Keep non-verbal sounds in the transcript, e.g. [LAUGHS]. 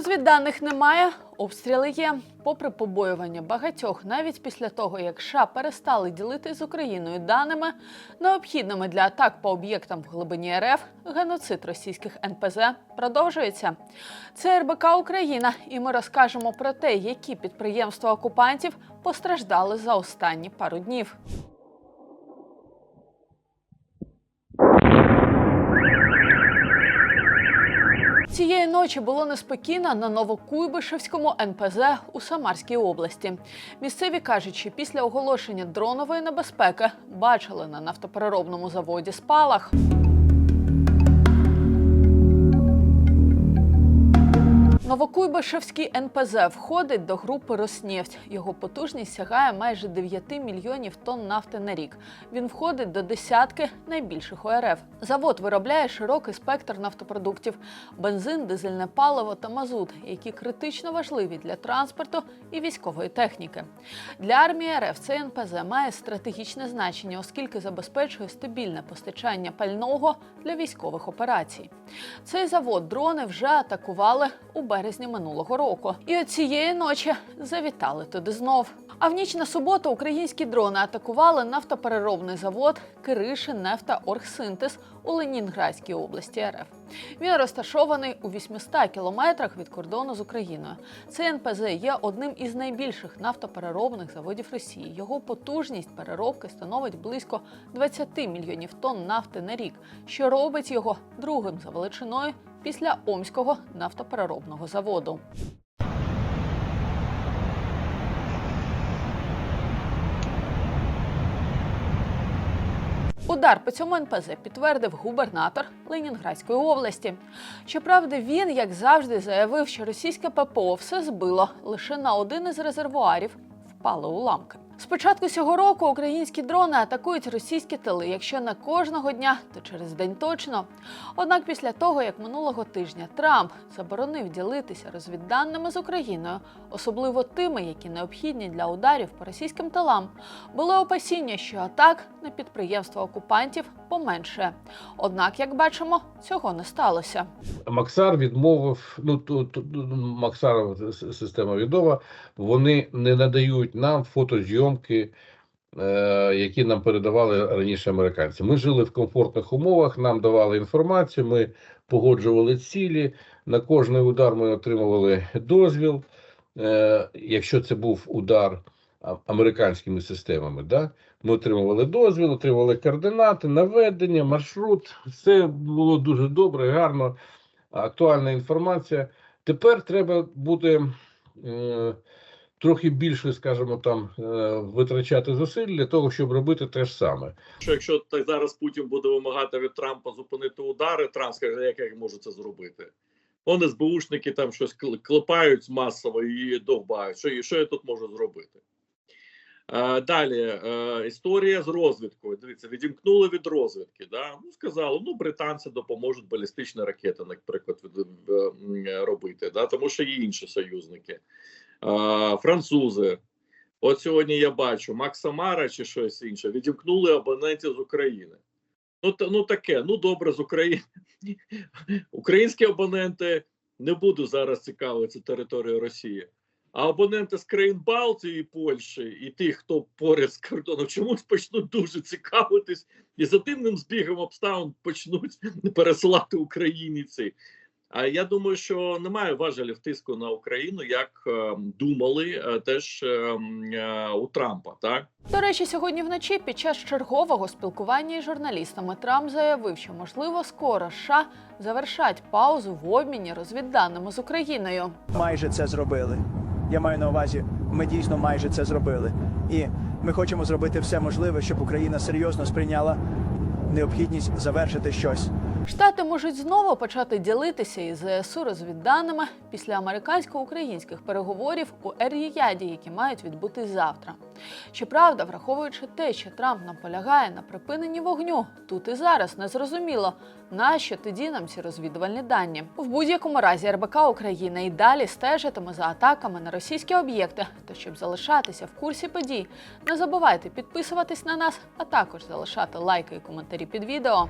Розвідданих немає, обстріли є. Попри побоювання багатьох, навіть після того, як США перестали ділитись з Україною даними, необхідними для атак по об'єктам в глибині РФ, геноцид російських НПЗ продовжується. Це РБК Україна, і ми розкажемо про те, які підприємства окупантів постраждали за останні пару днів. Цієї ночі було неспокійно на Новокуйбишевському НПЗ у Самарській області. Місцеві кажуть, що після оголошення дронової небезпеки бачили на нафтопереробному заводі спалах. Новокуйбишевський НПЗ входить до групи Роснефть. Його потужність сягає майже 9 мільйонів тонн нафти на рік. Він входить до десятки найбільших ОРФ. Завод виробляє широкий спектр нафтопродуктів: бензин, дизельне паливо та мазут, які критично важливі для транспорту і військової техніки. Для армії РФ цей НПЗ має стратегічне значення, оскільки забезпечує стабільне постачання пального для військових операцій. Цей завод дрони вже атакували у березні минулого року. І от цієї ночі завітали туди знов. А в ніч на суботу українські дрони атакували нафтопереробний завод Киришин Нефтаоргсинтез у Ленінградській області РФ. Він розташований у 800 кілометрах від кордону з Україною. Цей НПЗ є одним із найбільших нафтопереробних заводів Росії. Його потужність переробки становить близько 20 мільйонів тонн нафти на рік, що робить його другим за величиною після Омського нафтопереробного заводу. Удар по цьому НПЗ підтвердив губернатор Ленінградської області. Щоправда, він, як завжди, заявив, що російське ППО все збило лише на один із резервуарів впали уламки. З початку цього року українські дрони атакують російські тили, якщо не кожного дня, то через день точно. Однак після того, як минулого тижня Трамп заборонив ділитися розвідданими з Україною, особливо тими, які необхідні для ударів по російським тилам, були опасіння, що атак на підприємства окупантів поменшає. Однак, як бачимо, цього не сталося. Максар відмовив. Ну тут Максарова система відома. Вони не надають нам фотозйомки, е, які нам передавали раніше американці. Ми жили в комфортних умовах, нам давали інформацію, ми погоджували цілі. На кожний удар ми отримували дозвіл. Е, якщо це був удар американськими системами, да? ми отримували дозвіл, отримували координати, наведення, маршрут. Все було дуже добре, гарно актуальна інформація. Тепер треба буде трохи більше, скажімо, там е, витрачати зусиль для того, щоб робити те ж саме. що якщо так зараз Путін буде вимагати від Трампа зупинити удари, Трамп скаже, як я можу це зробити? Вони СБУшники там щось кл- клепають масово і довбають. Що, що я тут можу зробити? Е, далі е, історія з розвідкою. Дивіться, відімкнули від розвідки. Да? Ну, сказали, ну британці допоможуть балістичні ракети, наприклад, робити, да? тому що є інші союзники. Французи. От сьогодні я бачу Макса Мара чи щось інше. Відімкнули абонентів з України. Ну, та, ну таке, ну добре, з України. [LAUGHS] Українські абоненти не буду зараз цікавитися територією Росії. А абоненти з країн Балтії і Польщі і тих, хто поряд з кордоном, чомусь почнуть дуже цікавитись і за дивним збігом обставин почнуть [LAUGHS] пересилати Україні ці. А я думаю, що немає важелів тиску на Україну, як е, думали е, теж е, у Трампа. Так До речі, сьогодні вночі під час чергового спілкування із журналістами Трамп заявив, що можливо скоро США завершать паузу в обміні розвідданими з Україною. майже це зробили. Я маю на увазі, ми дійсно майже це зробили. І ми хочемо зробити все можливе, щоб Україна серйозно сприйняла необхідність завершити щось. Штати можуть знову почати ділитися із ЗСУ розвідданими після американсько-українських переговорів у Ер-Ріяді, які мають відбутись завтра. Щоправда, враховуючи те, що Трамп наполягає на припиненні вогню, тут і зараз не зрозуміло, нащо тоді нам ці розвідувальні дані. В будь-якому разі РБК Україна і далі стежитиме за атаками на російські об'єкти. То щоб залишатися в курсі подій, не забувайте підписуватись на нас, а також залишати лайки і коментарі під відео.